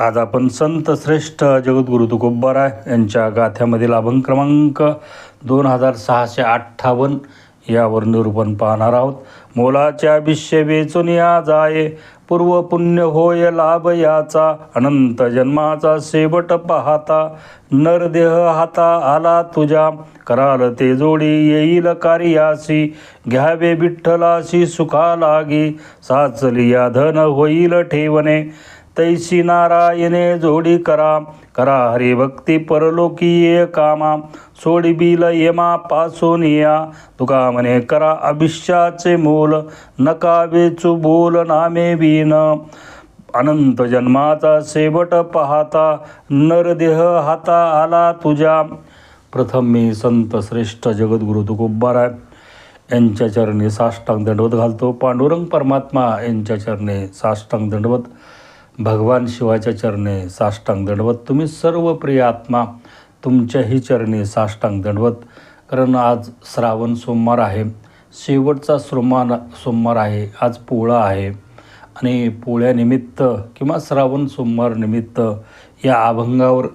आज आपण संत श्रेष्ठ जगद्गुरु तुकोबाराय यांच्या गाथ्यामधील अभंग क्रमांक दोन हजार सहाशे अठ्ठावन्न यावर निरूपण पाहणार आहोत. मोलाच्या विश्य वेचून या जाये पूर्व पुण्य होय लाभ याचा अनंत जन्माचा शेवट पाहता नरदेह हाता आला तुझ्या कराल ते जोडी येईल कार्यासी घ्यावे विठ्ठलाशी सुखा लागी साचली या धन होईल ठेवणे तैसी नारायणे जोडी करा. करा हरिभक्ती भक्ती परलोकीय कामा. सोडी बिलपासून या. तुका म्हणे करा अभिष्याचे मूल. नका वेचू बोल नामे बीन. अनंत जन्माचा शेवट पाहता. नरदेह हाता आला तुझ्या. प्रथम मी संत श्रेष्ठ जगद्गुरु तुकोबाराय. यांच्या चरणी साष्टांग दंडवत घालतो. पांडुरंग परमात्मा यांच्या चरणी साष्टांग दंडवत. भगवान शिवाच्या चरणी साष्टांग दंडवत. तुम्ही सर्व प्रिय आत्मा तुमच्याही चरणी साष्टांग दंडवत. कारण आज श्रावण सोमवार आहे. शेवटचा सोमवार सोमवार आहे. आज पोळा आहे. आणि पोळ्यानिमित्त किंवा श्रावण सोमवार निमित्त या अभंगावर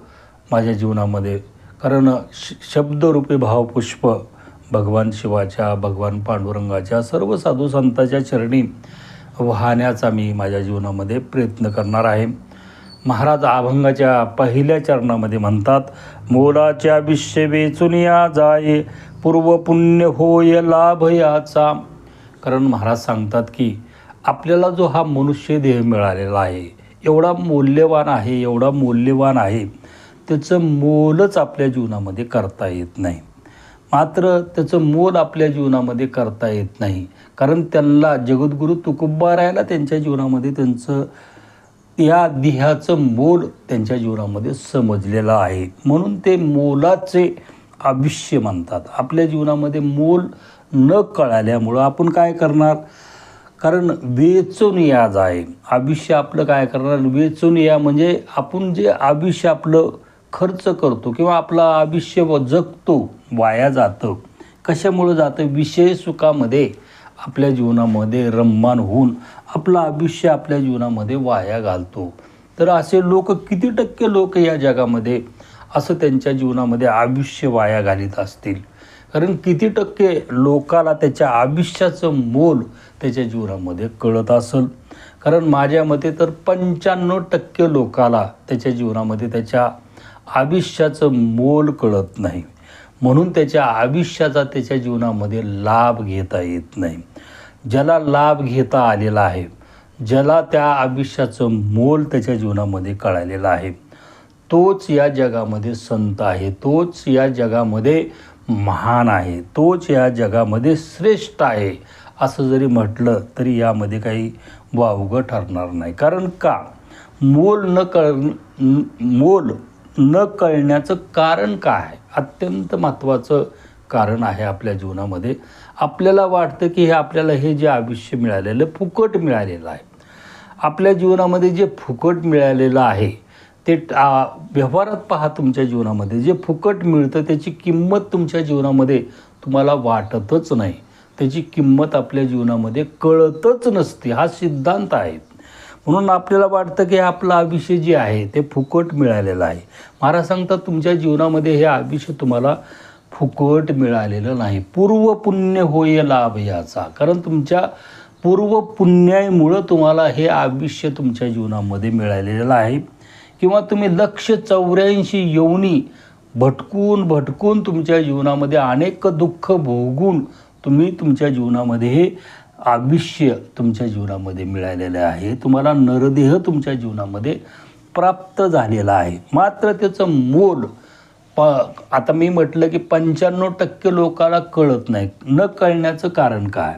माझ्या जीवनामध्ये कारण श शब्दरूपी भावपुष्प भगवान शिवाच्या भगवान पांडुरंगाच्या सर्व साधू संतांच्या चरणी वाहण्याचा मी माझ्या जीवनामध्ये प्रयत्न करणार आहे. महाराज अभंगाच्या पहिल्या चरणामध्ये म्हणतात मोलाच्या विश्य वेचुनिया या जाये पूर्व पुण्य होय लाभ याचा. कारण महाराज सांगतात की आपल्याला जो हा मनुष्य देह मिळालेला आहे एवढा मौल्यवान आहे एवढा मौल्यवान आहे त्याचं मोलच आपल्या जीवनामध्ये करता येत नाही. मात्र त्याचं मोल आपल्या जीवनामध्ये करता येत नाही. कारण त्यांना जगद्गुरू तुकोबारायला त्यांच्या जीवनामध्ये त्यांचं या देहाचं मोल त्यांच्या जीवनामध्ये समजलेलं आहे. म्हणून ते मोलाचे आयुष्य म्हणतात आपल्या जीवनामध्ये मोल न कळाल्यामुळं आपण काय करणार? कारण वेचून याज आहे आयुष्य आपलं काय करणार? वेचून या म्हणजे आपण जे आयुष्य आपलं खर्च करतो किंवा आपलं आयुष्य व जगतो वाया जातं. कशामुळं जातं? विषय सुखामध्ये. आपल्या जीवनामध्ये रममान होऊन आपलं आयुष्य आपल्या जीवनामध्ये वाया घालतो. तर असे लोक किती टक्के लोक या जगामध्ये असं त्यांच्या जीवनामध्ये आयुष्य वाया घालीत असतील? कारण किती टक्के लोकाला त्याच्या आयुष्याचं मोल त्याच्या जीवनामध्ये कळत असेल? कारण माझ्या मते तर पंच्याण्णव टक्के लोकाला त्याच्या जीवनामध्ये त्याच्या आयुष्याचं मोल कळत नाही. म्हणून त्याच्या आयुष्याचा त्याच्या जीवनामध्ये लाभ घेता येत नाही. ज्याला लाभ घेता आलेला आहे ज्याला त्या आयुष्याचं मोल त्याच्या जीवनामध्ये कळालेलं आहे तोच या जगामध्ये संत आहे तोच या जगामध्ये महान आहे तोच या जगामध्ये श्रेष्ठ आहे असं जरी म्हटलं तरी यामध्ये काही वावगं ठरणार नाही. कारण का? मोल न कळ मोल न कळण्याचं कारण काय? आहे अत्यंत महत्त्वाचं कारण आहे आपल्या जीवनामध्ये. आपल्याला वाटतं की हे आपल्याला हे जे आयुष्य मिळालेलं फुकट मिळालेलं आहे. आपल्या जीवनामध्ये जे फुकट मिळालेलं आहे ते व्यवहारात पहा तुमच्या जीवनामध्ये. जे फुकट मिळतं त्याची किंमत तुमच्या जीवनामध्ये तुम्हाला वाटतच नाही. त्याची किंमत आपल्या जीवनामध्ये कळतच नसते. हा सिद्धांत आहे. म्हणून आपल्याला वाटतं की आपलं आयुष्य जे आहे ते फुकट मिळालेलं आहे. महाराज सांगतात तुमच्या जीवनामध्ये हे आयुष्य तुम्हाला फुकट मिळालेलं नाही. पूर्व पुण्य होय लाभ याचा. कारण तुमच्या पूर्व पुण्यामुळं तुम्हाला हे आयुष्य तुमच्या जीवनामध्ये मिळालेलं आहे. किंवा तुम्ही लक्ष चौऱ्याऐंशी यवनी भटकून भटकून तुमच्या जीवनामध्ये अनेक दुःख भोगून तुम्ही तुमच्या जीवनामध्ये हे आयुष्य तुमच्या जीवनामध्ये मिळालेलं आहे. तुम्हाला नरदेह तुमच्या जीवनामध्ये प्राप्त झालेला आहे. मात्र त्याचं मोल प आता मी म्हटलं की पंच्याण्णव टक्के लोकाला कळत नाही. न कळण्याचं कारण काय?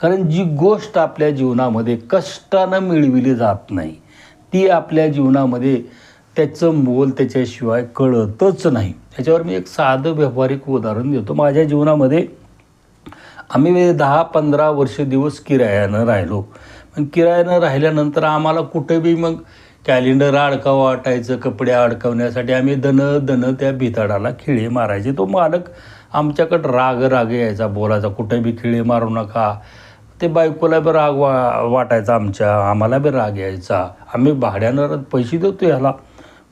कारण जी गोष्ट आपल्या जीवनामध्ये कष्टानं मिळविली जात नाही ती आपल्या जीवनामध्ये त्याचं मोल त्याच्याशिवाय कळतच नाही. त्याच्यावर मी एक साधं व्यावहारिक उदाहरण देतो. माझ्या जीवनामध्ये आम्ही म्हणजे दहा पंधरा वर्ष दिवस किरायानं राहिलो. पण किरायानं राहिल्यानंतर आम्हाला कुठे बी मग कॅलेंडर अडकावं वाटायचं कपडे अडकवण्यासाठी आम्ही दन दन त्या भिताडाला खिळे मारायचे. तो मालक आमच्याकडं राग राग यायचा बोलायचा कुठे बी खिळे मारू नका. ते बायकोला बी राग वा वाटायचा आमच्या आम्हाला बी राग यायचा. आम्ही भाड्यानं पैसे देतो ह्याला.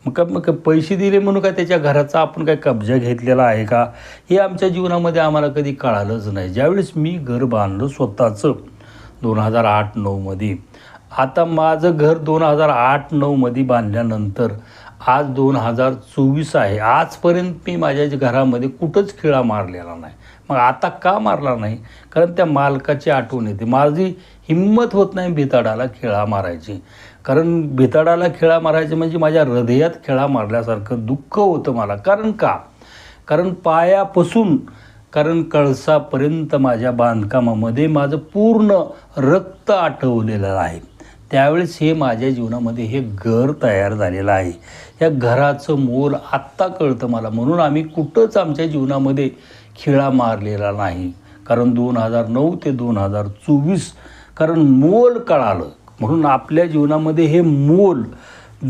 मग का मग पैसे दिले म्हणून काय त्याच्या घराचा आपण काय कब्जा घेतलेला आहे का? हे आमच्या जीवनामध्ये आम्हाला कधी कळालंच नाही. ज्यावेळेस मी घर बांधलं स्वतःचं दोन हजार आठ नऊमध्ये आता माझं घर दोन हजार आठ नऊमध्ये बांधल्यानंतर आज दोन हजार चोवीस आहे. आजपर्यंत मी माझ्या घरामध्ये कुठंच खिळा मारलेला नाही. मग आता का मारला नाही? कारण त्या मालकाची आठवण येते. माझी हिंमत होत नाही भिताडाला खिळा मारायची. कारण भिताडाला खिळा मारायचे म्हणजे माझ्या हृदयात खिळा मारल्यासारखं दुःख होतं मला. कारण का? कारण पायापासून कारण कळसापर्यंत माझ्या बांधकामामध्ये माझं पूर्ण रक्त आठवलेलं आहे. त्यावेळेस हे माझ्या जीवनामध्ये हे घर तयार झालेलं आहे. या घराचं मोल आत्ता कळतं मला. म्हणून आम्ही कुठंच आमच्या जीवनामध्ये खिळा मारलेला नाही. कारण दोन हजार नऊ ते दोन हजार चोवीस कारण मोल कळालं. म्हणून आपल्या जीवनामध्ये हे मोल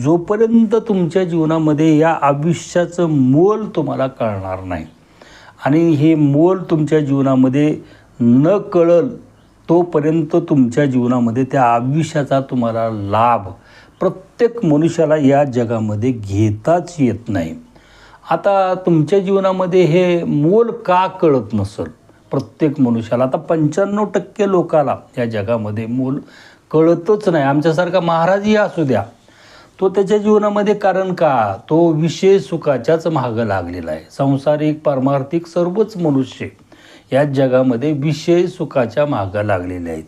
जोपर्यंत तुमच्या जीवनामध्ये या आयुष्याचं मोल तुम्हाला कळणार नाही आणि हे मोल तुमच्या जीवनामध्ये न कळल तोपर्यंत तुमच्या जीवनामध्ये त्या आयुष्याचा तुम्हाला लाभ प्रत्येक मनुष्याला या जगामध्ये घेताच येत नाही. आता तुमच्या जीवनामध्ये हे मोल का कळत नसेल? प्रत्येक मनुष्याला. आता पंच्याण्णव टक्के लोकाला या जगामध्ये मोल कळतच नाही. आमच्यासारखा महाराजही असू द्या. तो त्याच्या जीवनामध्ये कारण का? तो विषय सुखाच्याच मागं लागलेला आहे. सांसारिक पारमार्थिक सर्वच मनुष्य या जगामध्ये विषय सुखाच्या मागं लागलेले आहेत.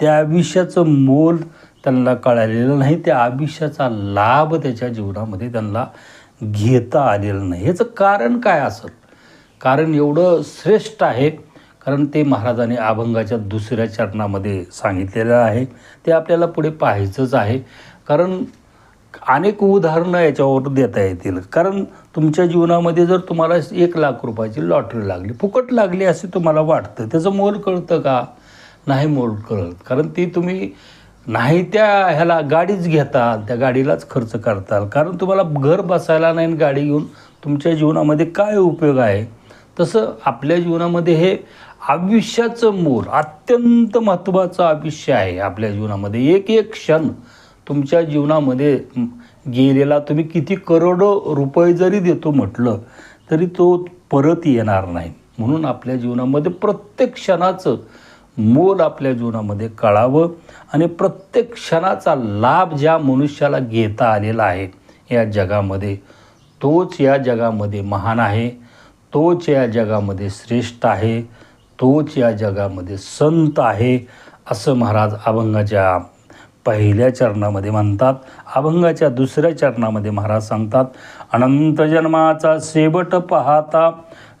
त्या आयुष्याचं मोल त्यांना कळालेलं नाही. त्या आयुष्याचा लाभ त्याच्या जीवनामध्ये त्यांना घेता आलेलं नाही. ह्याचं कारण काय असेल? कारण एवढं श्रेष्ठ आहे कारण ते महाराजांनी अभंगाच्या दुसऱ्या चरणामध्ये सांगितलेलं आहे. ते आपल्याला पुढे पाहायचंच आहे. कारण अनेक उदाहरणं याच्यावर देता येतील. कारण तुमच्या जीवनामध्ये जर तुम्हाला एक लाख रुपयाची लॉटरी लागली फुकट लागली असे तुम्हाला वाटतं त्याचं मोल कळतं का? नाही मोल कळत. कारण ती तुम्ही नाही त्या ह्याला गाडीच घेताल त्या गाडीलाच खर्च करताल. कारण तुम्हाला घर बसायला नाही आणि गाडी घेऊन तुमच्या जीवनामध्ये काय उपयोग आहे? तसं आपल्या जीवनामध्ये हे आयुष्याचं मोर अत्यंत महत्त्वाचं आयुष्य आहे आपल्या जीवनामध्ये. एक एक क्षण तुमच्या जीवनामध्ये गेलेला तुम्ही किती करोडो रुपये जरी देतो म्हटलं तरी तो परत येणार नाही. म्हणून आपल्या जीवनामध्ये प्रत्येक क्षणाचं मोल आपल्या जीवनामध्ये कळावं आणि प्रत्येक क्षणाचा लाभ ज्या मनुष्याला घेता आलेला आहे या जगामध्ये तोच या जगामध्ये महान आहे तोच या जगामध्ये श्रेष्ठ आहे. तोच या जगामध्ये संत आहे असं महाराज अभंगाच्या पहिल्या चरणामध्ये म्हणतात. अभंगाच्या दुसऱ्या चरणामध्ये महाराज सांगतात अनंत जन्माचा शेवट पाहता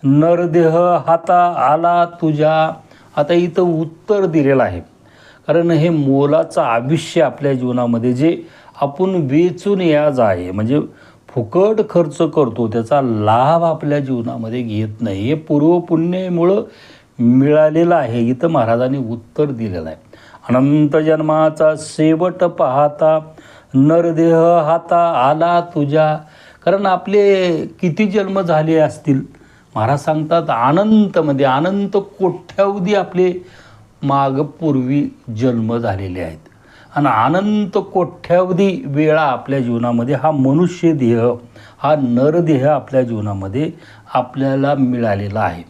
नरदेह हाता आला तुझ्या. आता इथं उत्तर दिलेलं आहे. कारण हे मोलाचं आयुष्य आपल्या जीवनामध्ये जे आपण वेचून याज आहे म्हणजे फुकट खर्च करतो त्याचा लाभ आपल्या जीवनामध्ये घेत नाही. हे पूर्वपुण्यामुळं मिळालेलं आहे. इथं महाराजांनी उत्तर दिलेलं आहे. अनंत जन्माचा शेवट पाहता नरदेह हाता आला तुझ्या. कारण आपले किती जन्म झाले असतील? महाराज सांगतात अनंतमध्ये अनंत कोठ्यावधी आपले मागपूर्वी जन्म झालेले आहेत. आणि अनंत कोठ्यावधी वेळा आपल्या जीवनामध्ये हा मनुष्य देह हा नरदेह आपल्या जीवनामध्ये आपल्याला मिळालेला आहे.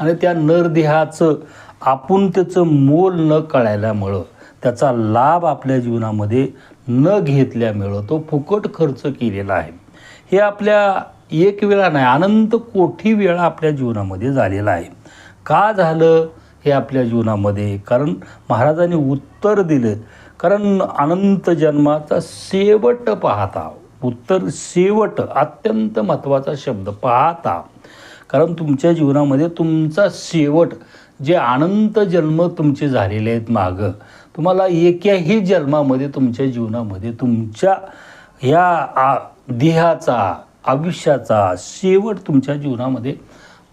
आणि त्या नरदेहाचं आपण त्याचं मोल न कळायल्यामुळं त्याचा लाभ आपल्या जीवनामध्ये न घेतल्यामुळं तो फुकट खर्च केलेला आहे. हे आपल्या एक वेळा नाही अनंत कोटी वेळा आपल्या जीवनामध्ये झालेला आहे. का झालं हे आपल्या जीवनामध्ये? कारण महाराजांनी उत्तर दिलं. कारण अनंत जन्माचा शेवट पाहता उत्तर शेवट अत्यंत महत्त्वाचा शब्द पाहता. कारण तुमच्या जीवनामध्ये तुमचा शेवट जे अनंत जन्म तुमचे झालेले आहेत मागं तुम्हाला एकाही जन्मामध्ये तुमच्या जीवनामध्ये तुमच्या ह्या आ देहाचा आयुष्याचा शेवट तुमच्या जीवनामध्ये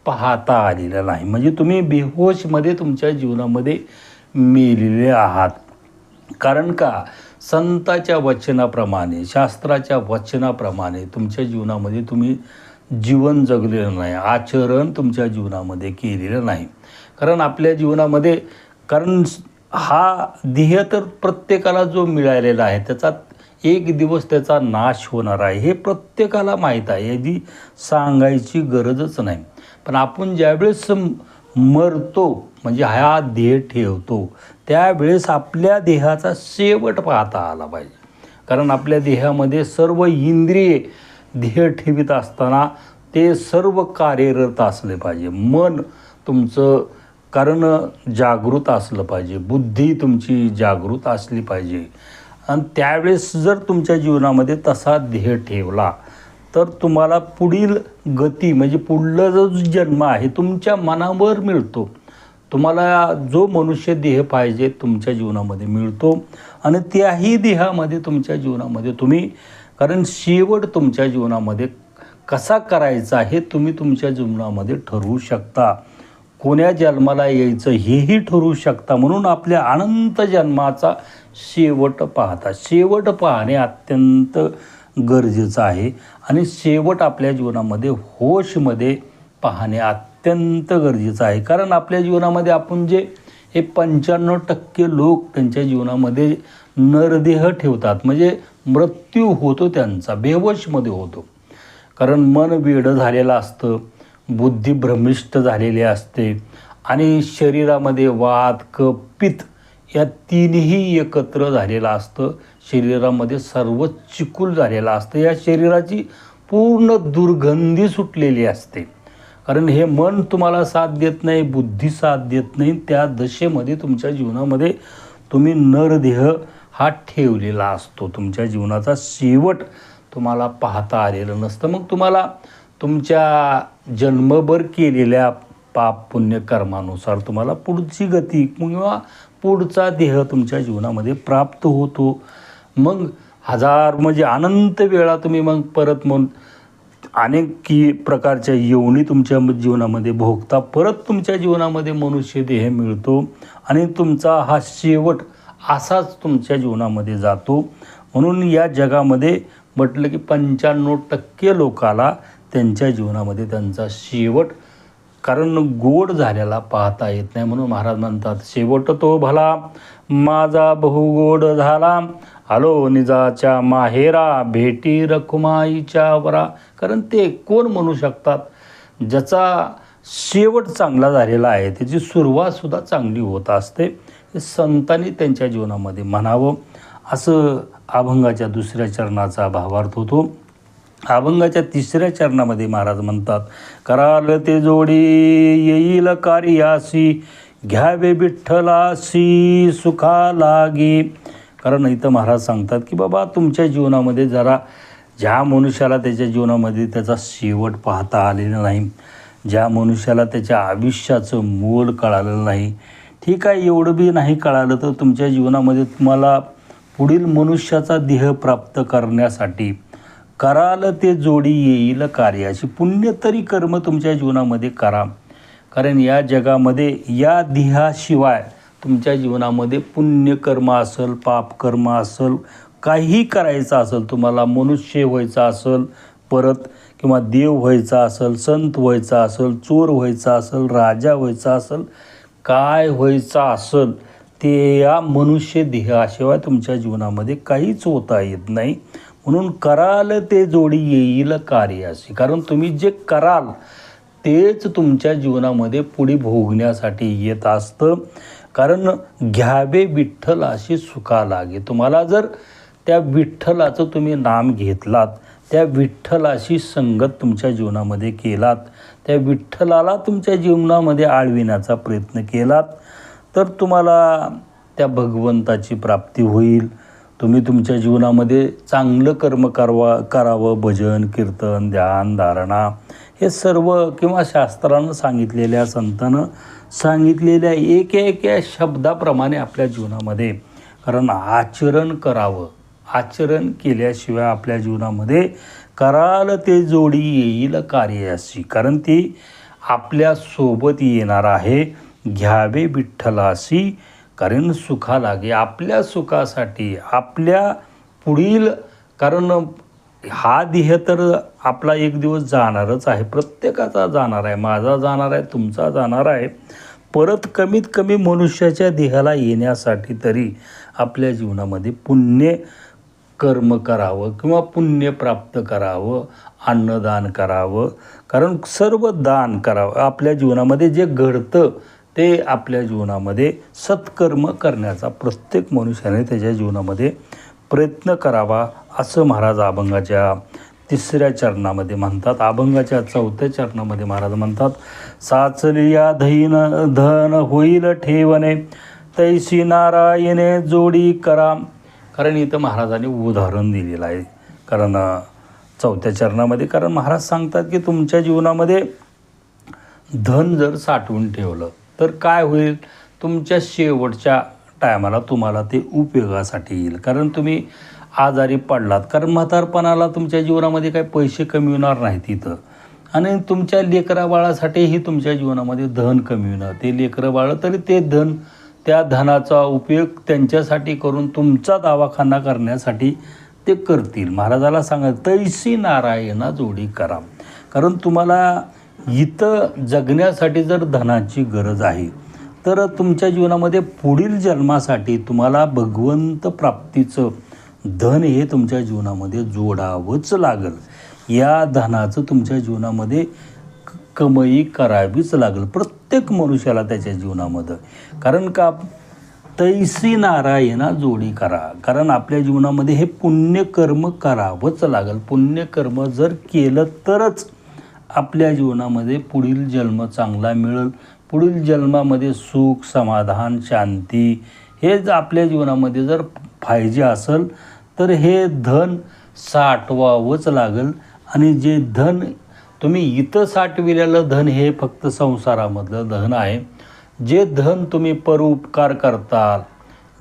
पाहता आलेला नाही. म्हणजे तुम्ही बेहोशमध्ये तुमच्या जीवनामध्ये मेलेले आहात. कारण का? संताच्या वचनाप्रमाणे शास्त्राच्या वचनाप्रमाणे तुमच्या जीवनामध्ये तुम्ही जीवन जगलेलं नाही आचरण तुमच्या जीवनामध्ये केलेलं नाही. कारण आपल्या जीवनामध्ये कारण हा ध्येय तर प्रत्येकाला जो मिळालेला आहे त्याचा एक दिवस त्याचा नाश होणार आहे हे प्रत्येकाला माहीत आहे. याची सांगायची गरजच नाही. पण आपण ज्यावेळेस मरतो म्हणजे हा ध्येय ठेवतो त्यावेळेस आपल्या देहाचा शेवट पाहता आला पाहिजे. कारण आपल्या देहामध्ये सर्व इंद्रिये ध्येय ठेवीत असताना ते सर्व कार्यरत असले पाहिजे. मन तुमचं कारण जागृत असलं पाहिजे. बुद्धी तुमची जागृत असली पाहिजे. आणि त्यावेळेस जर तुमच्या जीवनामध्ये तसा ध्येय ठेवला तर तुम्हाला पुढील गती म्हणजे पुढला जो जन्म आहे तुमच्या मनावर मिळतो. तुम्हाला जो मनुष्य देह पाहिजे तुमच्या जीवनामध्ये मिळतो. आणि त्याही देहामध्ये तुमच्या जीवनामध्ये तुम्ही कारण शेवट तुमच्या जीवनामध्ये कसा करायचा हे तुम्ही तुमच्या जीवनामध्ये ठरवू शकता. कोण्या जन्माला यायचं हेही ठरवू शकता. म्हणून आपल्या अनंत जन्माचा शेवट पाहता. शेवट पाहणे अत्यंत गरजेचं आहे. आणि शेवट आपल्या जीवनामध्ये होशमध्ये पाहणे अत्यंत गरजेचं आहे. कारण आपल्या जीवनामध्ये आपण जे हे पंच्याण्णव टक्के लोक त्यांच्या जीवनामध्ये नरदेह ठेवतात. म्हणजे मृत्यू होतो त्यांचा बेवशमध्ये होतो. कारण मन वेडं झालेलं असतं बुद्धी भ्रमिष्ठ झालेली असते आणि शरीरामध्ये वात कप पित्त या तीनही एकत्र झालेलं असतं. शरीरामध्ये सर्व चिकूल झालेलं असतं. या शरीराची पूर्ण दुर्गंधी सुटलेली असते. कारण हे मन तुम्हाला साथ देत नाही बुद्धी साथ देत नाही. त्या दशेमध्ये तुमच्या जीवनामध्ये तुम्ही नरदेह हा ठेवलेला असतो. तुमच्या जीवनाचा शेवट तुम्हाला पाहता आलेलं नसतं. मग तुम्हाला तुमच्या जन्मभर केलेल्या पाप पुण्य कर्मानुसार तुम्हाला पुढची गती किंवा पुढचा देह तुमच्या जीवनामध्ये प्राप्त होतो. मग हजार म्हणजे अनंत वेळा तुम्ही मग परत मग अनेक की प्रकारच्या येवणी तुमच्या जीवनामध्ये भोगता. परत तुमच्या जीवनामध्ये मनुष्य देह मिळतो आणि तुमचा हा शेवट असाच तुमच्या जीवनामध्ये जातो. म्हणून या जगामध्ये म्हटलं की पंच्याण्णव टक्के लोकाला त्यांच्या जीवनामध्ये त्यांचा शेवट कारण गोड झालेला पाहता येत नाही. म्हणून महाराज म्हणतात शेवट तो भला माझा बहुगोड झाला. आलो निजाच्या माहेरा भेटी रखुमाईच्या वरा. कारण ते कोण म्हणू शकतात? ज्याचा शेवट चांगला झालेला आहे त्याची सुरुवातसुद्धा चांगली होत असते. हे संतांनी त्यांच्या जीवनामध्ये म्हणावं. असं अभंगाच्या दुसऱ्या चरणाचा भावार्थ होतो. अभंगाच्या तिसऱ्या चरणामध्ये महाराज म्हणतात कराल ते जोडी येईल कार्यासी घ्यावे विठ्ठलासी सुखा लागी कारण इथं महाराज सांगतात की बाबा तुमच्या जीवनामध्ये जरा ज्या मनुष्याला त्याच्या जीवनामध्ये त्याचा शेवट पाहता आलेला नाही ज्या मनुष्याला त्याच्या आयुष्याचं मोल कळालेलं नाही ठीक आहे एवढं बी नाही कळालं तर तुमच्या जीवनामध्ये तुम्हाला पुढील मनुष्याचा देह प्राप्त करण्यासाठी कराल ते जोडी येईल कार्याची पुण्य तरी कर्म तुमच्या जीवनामध्ये करा. कारण या जगामध्ये या देहाशिवाय तुमच्या जीवनामध्ये पुण्यकर्म असेल पापकर्म असेल काही करायचं असेल तुम्हाला मनुष्य व्हायचं असेल परत किंवा देव व्हायचा असेल संत व्हायचा असेल चोर व्हायचा असेल राजा व्हायचा असेल काय व्हायचं असेल ते या मनुष्य देहाशिवाय तुमच्या जीवनामध्ये काहीच होता येत नाही. म्हणून कराल ते जोडी येईल कार्याशी. कारण तुम्ही जे कराल तेच तुमच्या जीवनामध्ये पुढे भोगण्यासाठी येत असतं. कारण घ्यावे विठ्ठलाशी सुखा लागे. तुम्हाला जर त्या विठ्ठलाचं तुम्ही नाम घेतलात त्या विठ्ठलाशी संगत तुमच्या जीवनामध्ये केलात त्या विठ्ठलाला तुमच्या जीवनामध्ये आळविण्याचा प्रयत्न केलात तर तुम्हाला त्या भगवंताची प्राप्ती होईल. तुम्ही तुमच्या जीवनामध्ये चांगलं कर्म करवा करावं भजन कीर्तन ध्यान धारणा हे सर्व किंवा शास्त्रानं सांगितलेल्या संतानं सांगितलेल्या एक एक या शब्दाप्रमाणे आपल्या जीवनामध्ये कारण आचरण करावं आचरण केल्याशिवाय आपल्या जीवनामध्ये कराल ते जोडी येईल कार्याशी. कारण ती आपल्यासोबत येणार आहे. घ्यावे विठ्ठलाशी कारण सुखा लागे. आपल्या सुखासाठी आपल्या पुढील कारण हा देह तर आपला एक दिवस जाणारच आहे. प्रत्येकाचा जाणार आहे. माझा जाणार आहे तुमचा जाणार आहे. परत कमीत कमी मनुष्याच्या देहाला येण्यासाठी तरी आपल्या जीवनामध्ये पुण्य कर्म करावं किंवा पुण्य प्राप्त करावं अन्नदान करावं. कारण सर्व दान करावं. आपल्या जीवनामध्ये जे घडतं ते आपल्या जीवनामध्ये सत्कर्म करण्याचा प्रत्येक मनुष्याने त्याच्या जीवनामध्ये प्रयत्न करावा असं महाराज अभंगाच्या तिसऱ्या चरणामध्ये म्हणतात. अभंगाच्या चौथ्या चरणामध्ये महाराज म्हणतात साचलिया धैन धन होईल ठेवणे तैसी नारायणे जोडी करा. कारण इथं महाराजांनी उदाहरण दिलेलं आहे. कारण चौथ्या चरणामध्ये कारण महाराज सांगतात की तुमच्या जीवनामध्ये धन जर साठवून ठेवलं तर काय होईल? तुमच्या शेवटच्या टायमाला तुम्हाला ते उपयोगासाठी येईल. कारण तुम्ही आजारी पडलात कारण म्हातारपणाला तुमच्या जीवनामध्ये काही पैसे कमी होणार नाहीत तिथं आणि तुमच्या लेकराबाळासाठीही तुमच्या जीवनामध्ये धन कमी होणार. ते लेकरं बाळं तरी ते धन त्या धनाचा उपयोग त्यांच्यासाठी करून तुमचा दवाखाना करण्यासाठी ते करतील. महाराजाला सांगा तैसी नारायणा जोडी करा. कारण तुम्हाला इथं जगण्यासाठी जर धनाची गरज आहे तर तुमच्या जीवनामध्ये पुढील जन्मासाठी तुम्हाला भगवंत प्राप्तीचं धन हे तुमच्या जीवनामध्ये जोडावंच लागेल. या धनाचं तुमच्या जीवनामध्ये कमाई करावीच लागेल. प्रत्येक मनुष्याला त्याच्या जीवनामध्ये. कारण का? तैसी नारायणा जोडी करा. कारण आपल्या जीवनामध्ये हे पुण्यकर्म करावंच लागेल. पुण्यकर्म जर केलं तरच आपल्या जीवनामध्ये पुढील जन्म चांगला मिळेल. पुढील जन्मामध्ये सुख समाधान शांती हे जर आपल्या जीवनामध्ये जर पाहिजे असेल तर हे धन साठवावंच लागेल. आणि जे धन तुम्ही इथं साठविलेलं धन हे फक्त संसारामधलं धन आहे. जे धन तुम्ही परोपकार करताल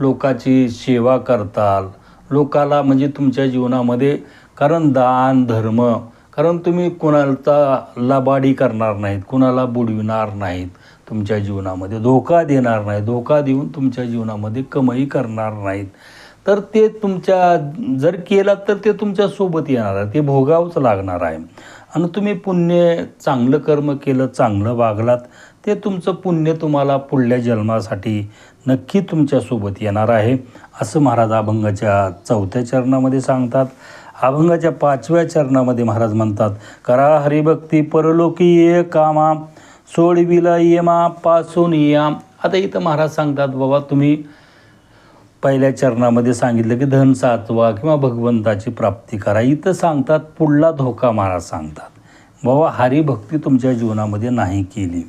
लोकाची सेवा करताल लोकाला म्हणजे तुमच्या जीवनामध्ये कारण दान धर्म कारण तुम्ही कुणाला लबाडी करणार नाहीत कुणाला बुडविणार नाहीत तुमच्या जीवनामध्ये धोका देणार नाही धोका देऊन तुमच्या जीवनामध्ये कमाई करणार नाहीत. तर ते तुमच्या जर केलात तर ते तुमच्यासोबत येणार आहे ते भोगावंच लागणार आहे. आणि तुम्ही पुण्य चांगलं कर्म केलं चांगलं वागलात ते तुमचं पुण्य तुम्हाला पुढल्या जन्मासाठी नक्की तुमच्यासोबत येणार आहे असं महाराज अभंगाच्या चौथ्या चरणामध्ये सांगतात. अभंगाच्या पाचव्या चरणामध्ये महाराज म्हणतात करा हरिभक्ती परलोकी ये कामा सोडविला येमा पासून या. आता इथं महाराज सांगतात बाबा तुम्ही पहिल्या चरणामध्ये सांगितलं की धन साचवा किंवा भगवंताची प्राप्ती करा. इथं सांगतात पुढला धोका मारा सांगतात. बाबा हरिभक्ती तुमच्या जीवनामध्ये नाही केली.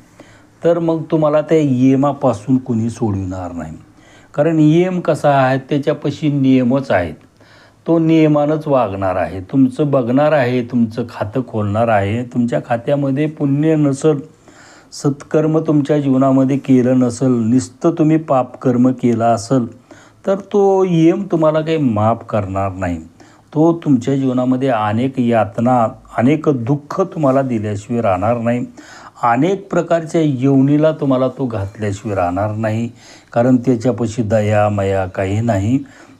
तर मग तुम्हाला त्या येमापासून कुणी सोडविणार नाही. कारण नियम कसा आहे? त्याच्यापाशी नियमच आहेत. तो नियमानंच वागणार आहे. तुमचं बघणार आहे तुमचं खातं खोलणार आहे. तुमच्या खात्यामध्ये पुण्य नसल सत्कर्म तुमच्या जीवनामध्ये केलं नसल नुसतं तुम्ही पापकर्म केला असेल तर तो यम तुम्हाला काही माफ करणार नाही. तो तुमच्या जीवनामध्ये अनेक यातना अनेक दुःख तुम्हाला दिल्याशिवाय राहणार नाही. अनेक प्रकारच्या येवणीला तुम्हाला तो घातल्याशिवाय राहणार नाही. कारण त्याच्यापाशी दया मया काही नाही.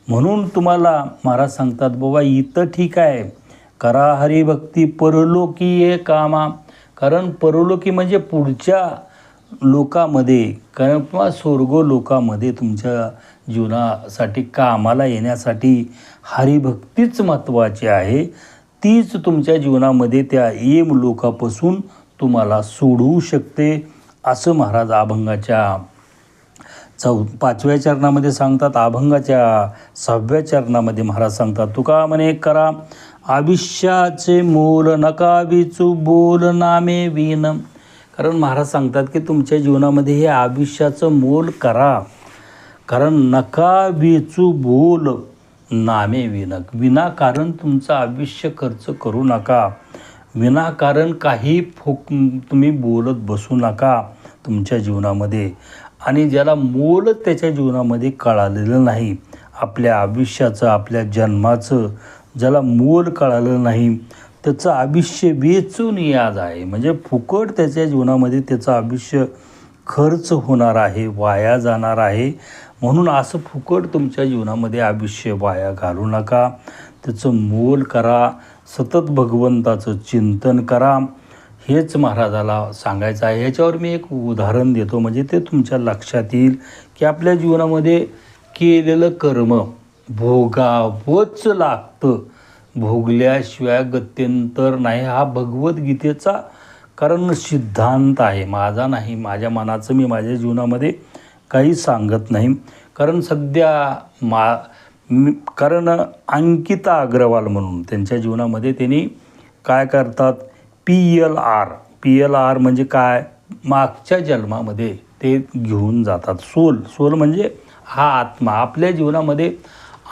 म्हणून तुम्हाला महाराज सांगतात बाबा इथं ठीक आहे. करा हरिभक्ती परलोकीय कामा. कारण परलोकी म्हणजे पुढच्या लोकामध्ये कारण किंवा स्वर्ग लोकामध्ये तुमच्या जीवनासाठी कामाला येण्यासाठी हरिभक्तीच महत्त्वाची आहे. तीच तुमच्या जीवनामध्ये त्या येम लोकापासून तुम्हाला सोडवू शकते असं महाराज अभंगाच्या चौ पाचव्या चरणामध्ये सांगतात. अभंगाच्या सहाव्या चरणामध्ये महाराज सांगतात तुका म्हणे करा आयुष्याचे मोल नका विचू बोल नामे विन कारण महाराज सांगतात की तुमच्या जीवनामध्ये हे आयुष्याचं मोल करा. कारण नका वेचू बोल नामे विनक. विनाकारण तुमचं आयुष्य खर्च करू नका. विनाकारण काही फुक तुम्ही बोलत बसू नका तुमच्या जीवनामध्ये. आणि ज्याला मोल त्याच्या जीवनामध्ये कळालेलं नाही. आपल्या आयुष्याचं आपल्या जन्माचं ज्याला मोल कळालं नाही त्याचं आयुष्य वेचून याज आहे. म्हणजे फुकट त्याच्या जीवनामध्ये त्याचं आयुष्य खर्च होणार आहे वाया जाणार आहे. म्हणून असं फुकट तुमच्या जीवनामध्ये आयुष्य वाया घालू नका. त्याचं मोल करा. सतत भगवंताचं चिंतन करा. हेच महाराजाला सांगायचं आहे. याच्यावर मी एक उदाहरण देतो. म्हणजे ते तुमच्या लक्षात येईल की आपल्या जीवनामध्ये केलेलं कर्म भोगावंच लागतं. भोगल्याशिवाय गत्यंतर नाही. हा भगवद्गीतेचा कारण सिद्धांत आहे. माझा नाही. माझ्या मनाचं मी माझ्या जीवनामध्ये काही सांगत नाही. कारण सध्या मा कारण अंकिता अग्रवाल म्हणून त्यांच्या जीवनामध्ये त्यांनी काय करतात? P L R. P L R म्हणजे काय? मागच्या जन्मामध्ये ते घेऊन जातात. सोल. सोल म्हणजे हा आत्मा. आपल्या जीवनामध्ये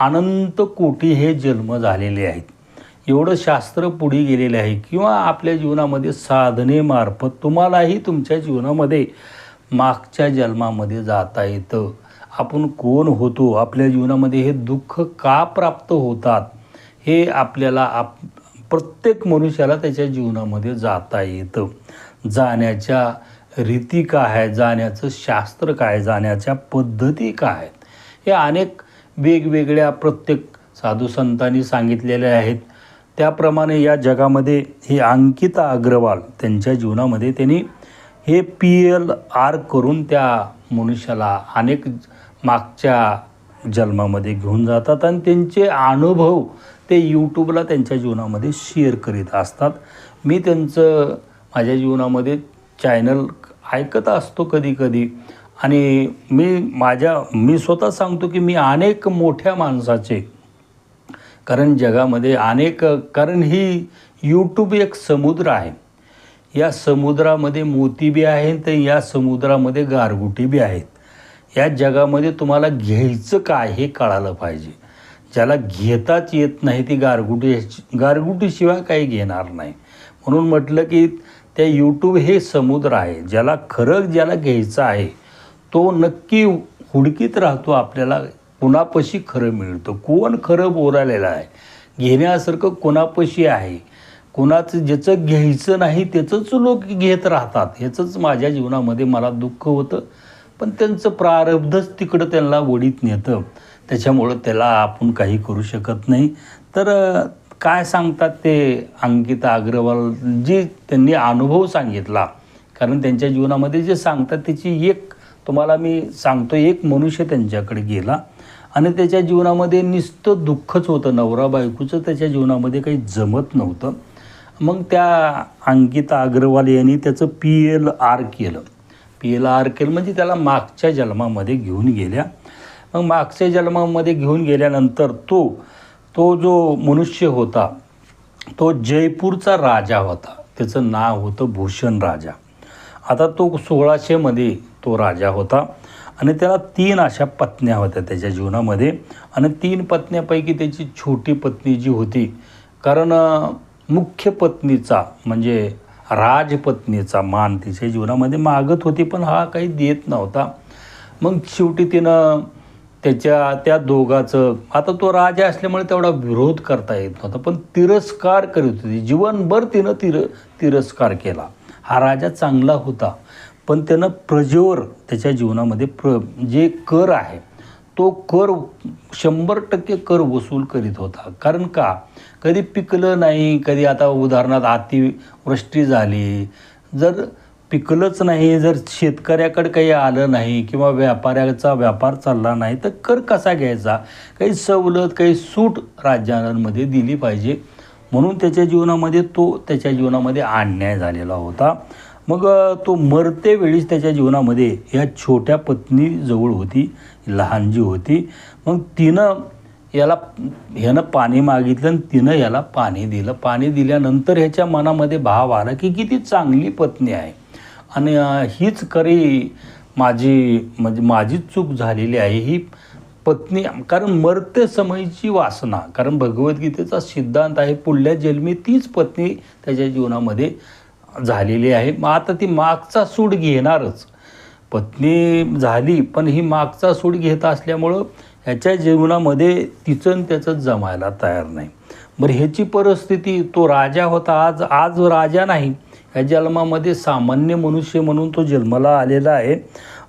अनंत कोटी हे जन्म झालेले आहेत. एवढं शास्त्र पुढे गेलेले आहे. किंवा आपल्या जीवनामध्ये साधनेमार्फत तुम्हालाही तुमच्या जीवनामध्ये मागच्या जन्मामध्ये जाता येतं. आपण कोण होतो? आपल्या जीवनामध्ये हे दुःख का प्राप्त होतात? हे आपल्याला आप प्रत्येक मनुष्याला त्याच्या जीवनामध्ये जाता येतं. जाण्याच्या रीती काय आहे जाण्याचं शास्त्र काय जाण्याच्या पद्धती काय आहेत? हे अनेक वेगवेगळ्या प्रत्येक साधू संतांनी सांगितलेल्या आहेत. त्याप्रमाणे या जगामध्ये हे अंकिता अग्रवाल त्यांच्या जीवनामध्ये त्यांनी हे पी एल आर करून त्या मनुष्याला अनेक मागच्या जन्मामध्ये घेऊन जातात आणि त्यांचे अनुभव ते यूट्यूबला त्यांच्या जीवनामध्ये शेअर करीत असतात. मी त्यांचं माझ्या जीवनामध्ये चॅनल ऐकत असतो कधी कधी आणि मी माझ्या मी स्वतः सांगतो की मी अनेक मोठ्या माणसाचे कारण जगामध्ये अनेक कारण ही यूट्यूब एक समुद्र आहे. या समुद्रामध्ये मोती बी आहेत तर या समुद्रामध्ये गारगुटी बी आहेत. या जगामध्ये तुम्हाला घ्यायचं काय हे कळालं पाहिजे. ज्याला घेताच येत नाही ती गारगुटी गारगुटीशिवाय काही घेणार नाही. म्हणून म्हटलं की त्या यूट्यूब हे समुद्र आहे. ज्याला खरं ज्याला घ्यायचं आहे तो नक्की हुडकीत राहतो. आपल्याला कुणापशी खरं मिळतं. कोण खरं बोलालेलं आहे? घेण्यासारखं कोणापशी आहे? कोणाचं ज्याचं घ्यायचं नाही त्याचंच लोक घेत राहतात. ह्याचंच माझ्या जीवनामध्ये मला दुःख होतं. पण त्यांचं प्रारब्धच तिकडं त्यांना वडीत नेतं. त्याच्यामुळं त्याला आपण काही करू शकत नाही. तर काय सांगतात ते अंकिता अग्रवाल? जे त्यांनी अनुभव सांगितला. कारण त्यांच्या जीवनामध्ये जे सांगतात त्याची एक तुम्हाला मी सांगतो एक मनुष्य त्यांच्याकडे गेला. आणि त्याच्या जीवनामध्ये नुसतं दुःखच होतं. नवरा बायकोचं त्याच्या जीवनामध्ये काही जमत नव्हतं. मग त्या अंकिता अग्रवाल यांनी त्याचं पी एल आर केलं. पी एल आर केलं म्हणजे त्याला मागच्या जन्मामध्ये घेऊन गेल्या. मग मागच्या जन्मामध्ये घेऊन गेल्यानंतर तो तो जो मनुष्य होता तो जयपूरचा राजा होता. त्याचं नाव होतं भूषण राजा. आता तो सोळाशेमध्ये तो राजा होता. आणि त्याला तीन अशा पत्न्या होत्या त्याच्या जीवनामध्ये. आणि तीन पत्न्यापैकी त्याची छोटी पत्नी जी होती कारण मुख्य पत्नीचा म्हणजे राजपत्नीचा मान तिच्या जीवनामध्ये मागत होती पण हा काही देत नव्हता. मग शेवटी तिनं त्याच्या त्या दोघाचं आता तो राजा असल्यामुळे तेवढा विरोध करता येत नव्हता पण तिरस्कार करीत होती. जीवनभर तिनं तिर तिरस्कार केला. हा राजा चांगला होता पण त्यानं प्रजेवर त्याच्या जीवनामध्ये प्र जे कर आहे तो कर शंभर टक्के कर वसूल करीत होता. कारण का? कधी पिकलं नाही कधी आता उदाहरणार्थ अतिवृष्टी झाली जर पिकलंच नाही जर शेतकऱ्याकडे काही आलं नाही किंवा व्यापाऱ्याचा व्यापार चालला नाही तर कर कसा घ्यायचा? काही सवलत काही सूट राज्यांमध्ये दिली पाहिजे. म्हणून त्याच्या जीवनामध्ये तो त्याच्या जीवनामध्ये अन्याय झालेला होता. मग तो मरते वेळीच त्याच्या जीवनामध्ये या छोट्या पत्नी जवळ होती लहान जी होती. मग तिनं याला ह्यानं पाणी मागितलं आणि तिनं याला पाणी दिलं. पाणी दिल्यानंतर ह्याच्या मनामध्ये भाव आला की किती चांगली पत्नी आहे. आणि हीच खरी माझी म्हणजे माझीच चूक झालेली आहे. ही पत्नी कारण मरते समयची वासना कारण भगवद्गीतेचा सिद्धांत आहे पुढल्या जन्मी तीच पत्नी त्याच्या जीवनामध्ये झालेली आहे. मग आता ती मागचा सूड घेणारच. पत्नी झाली पण ही मागचा सूड घेत असल्यामुळं ह्याच्या जीवनामध्ये तिचं त्याचं जमायला तयार नाही. बरं ह्याची परिस्थिती तो राजा होता आज आज राजा नाही. ह्या जन्मामध्ये सामान्य मनुष्य म्हणून तो जन्माला आलेला आहे.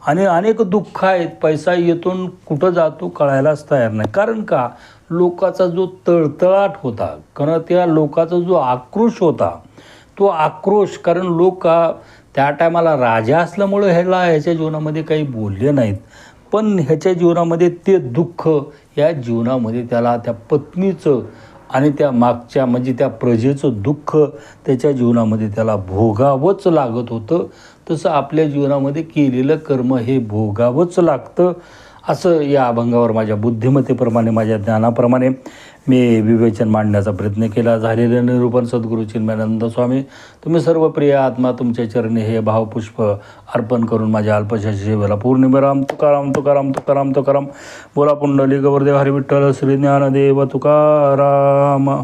आणि अनेक दुःख आहेत पैसा येतून कुठं जातो कळायलाच तयार नाही. कारण का? लोकाचा जो तळतळाट होता कारण त्या लोकाचा जो आक्रोश होता तो आक्रोश कारण लोक त्या टायमाला राजा असल्यामुळं ह्याला ह्याच्या जीवनामध्ये काही बोलले नाहीत. पण ह्याच्या जीवनामध्ये ते दुःख या जीवनामध्ये त्याला त्या पत्नीचं आणि त्या मागच्या म्हणजे त्या प्रजेचं दुःख त्याच्या जीवनामध्ये त्याला भोगावंच लागत होतं. तसं आपल्या जीवनामध्ये केलेलं कर्म हे भोगावंच लागतं. असं या अभंगावर माझ्या बुद्धिमत्तेप्रमाणे माझ्या ज्ञानाप्रमाणे मी विवेचन मांडण्याचा प्रयत्न केला. झालेले निरूपण सद्गुरू चिन्मयानंद स्वामी तुम्ही सर्व प्रिय आत्मा तुमच्या चरणी हे भावपुष्प अर्पण करून माझ्या अल्पशा सेवेला पूर्णिमेराम तुकाराम तुकाराम तुकाराम तुकाराम. बोला पुंडली गौरदेव हरिविठ्ठल श्री ज्ञानदेव तुकाराम.